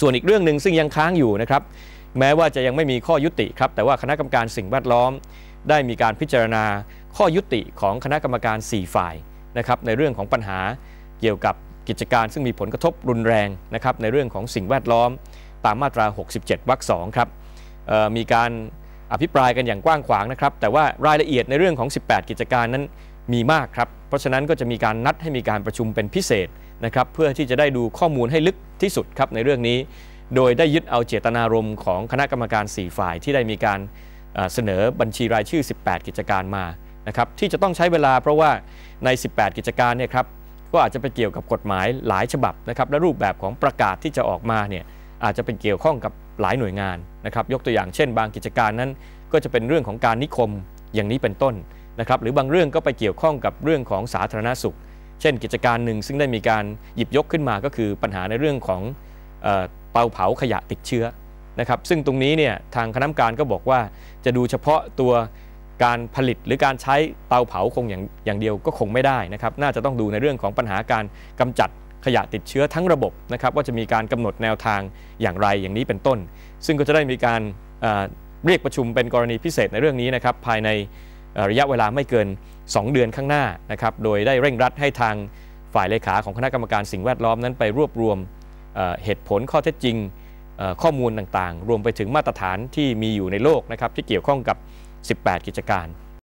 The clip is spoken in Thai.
ส่วนอีกเรื่องหนึ่งซึ่งยังค้างอยู่นะครับ แม้ว่าจะยังไม่มีข้อยุติครับ แต่ว่าคณะกรรมการสิ่งแวดล้อม ได้มีการพิจารณาข้อยุติของคณะกรรมการ 4 ฝ่ายนะครับในเรื่องของปัญหาเกี่ยวกับกิจการซึ่งมีผลกระทบรุนแรงนะครับในเรื่องของสิ่งแวดล้อม ตามมาตรา 67วรรค2ครับมีการอภิปรายกันอย่างกว้างขวางนะครับ แต่ว่ารายละเอียดในเรื่องของ 18 กิจการนั้น มีมากครับ เพราะฉะนั้นก็จะมีการนัดให้มีการประชุมเป็นพิเศษนะครับเพื่อที่จะได้ดูข้อมูลให้ลึกที่สุดครับในเรื่องนี้ โดยได้ยึดเอาเจตนารมณ์ของคณะกรรมการ 4 ฝ่ายที่ได้มีการเสนอบัญชีรายชื่อ 18 กิจการมานะครับที่จะต้องใช้เวลาเพราะว่าใน 18 กิจการเนี่ยครับก็อาจจะไปเกี่ยวกับกฎหมายหลายฉบับนะครับและรูปแบบของประกาศที่จะออกมาเนี่ยอาจจะเป็นเกี่ยวข้องกับหลายหน่วยงานนะครับยกตัวอย่างเช่น บางกิจการนั้น ก็จะเป็นเรื่องของการนิคมอย่างนี้เป็นต้น นะครับหรือบางเรื่องก็ไปเกี่ยวข้องกับเรื่องของสาธารณสุข เช่น กิจการหนึ่งซึ่งได้มีการหยิบยกขึ้นมาก็คือปัญหาในเรื่องของเตาเผาขยะติดเชื้อนะครับซึ่งตรงนี้เนี่ยทางคณะกรรมการก็บอกว่าจะดูเฉพาะตัวการผลิตหรือการใช้เตาเผาคงอย่างอย่างเดียวก็คงไม่ได้นะครับน่าจะต้องดูในเรื่องของปัญหาการกำจัดขยะติดเชื้อทั้งระบบนะครับว่าจะมีการกำหนดแนวทางอย่างไรอย่างนี้เป็นต้น ซึ่งก็จะได้มีการเรียกประชุมเป็นกรณีพิเศษในเรื่องนี้นะครับภายใน ระยะเวลาไม่เกิน 2 เดือนข้างหน้านะครับโดยได้เร่งรัดให้ทางฝ่ายเลขาของคณะกรรมการสิ่งแวดล้อมนั้นไปรวบรวมเหตุผลข้อเท็จจริงข้อมูลต่างๆ รวมไปถึงมาตรฐานที่มีอยู่ในโลกนะครับที่เกี่ยวข้องกับ 18 กิจการ